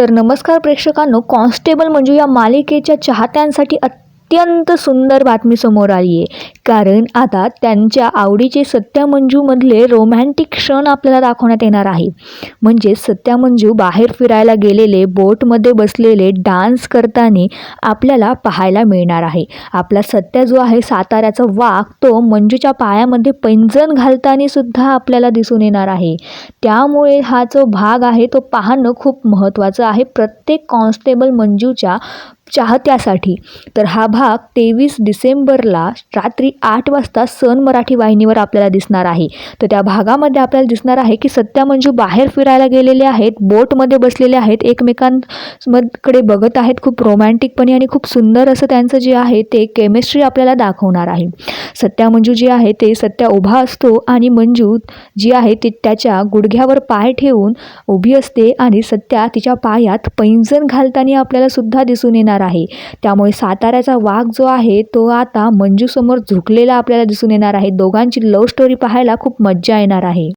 तर नमस्कार प्रेक्षकांनो कॉन्स्टेबल म्हणजे या मालिकेच्या चाहत्यांसाठी अत्यंत अत्यंत सुंदर बातमी समोर आली आहे. कारण आता त्यांच्या आवडीचे सत्या मंजूमधले रोमॅन्टिक क्षण आपल्याला दाखवण्यात येणार आहे. म्हणजे सत्या मंजू बाहेर फिरायला गेलेले बोटमध्ये बसलेले डान्स करताना आपल्याला पाहायला मिळणार आहे. आपला सत्या जो आहे साताऱ्याचा वाघ तो मंजूच्या पायामध्ये पैंजण घालताना सुद्धा आपल्याला दिसून येणार आहे. त्यामुळे हा जो भाग आहे तो पाहणं खूप महत्त्वाचं आहे. प्रत्येक कॉन्स्टेबल मंजूच्या चाहत्यासाठी. तर हा भाग तेवीस डिसेंबरला रात्री आठ वाजता सन मराठी वाहिनीवर आपल्याला दिसणार आहे. तर त्या भागामध्ये आपल्याला दिसणार आहे की सत्या मंजू बाहेर फिरायला गेलेले आहेत बोटमध्ये बसलेले आहेत एकमेकांकडे बघत आहेत. खूप रोमॅन्टिकपणे आणि खूप सुंदर असं त्यांचं जे आहे ते केमिस्ट्री आपल्याला दाखवणार आहे. सत्या मंजू जी आहे ते सत्या उभा असतो आणि मंजू जी आहे ती त्याच्या गुडघ्यावर पाय ठेवून उभी असते आणि सत्या तिच्या पायात पैंजण घालताना आपल्याला सुद्धा दिसून येणार आहे. त्यामुळे साताऱ्याचा वाघ जो आहे तो आता मंजूसमोर झुकलेला आपल्याला दिसून येणार आहे. दोघांची लव्ह स्टोरी पाहायला खूप मज्जा येणार आहे.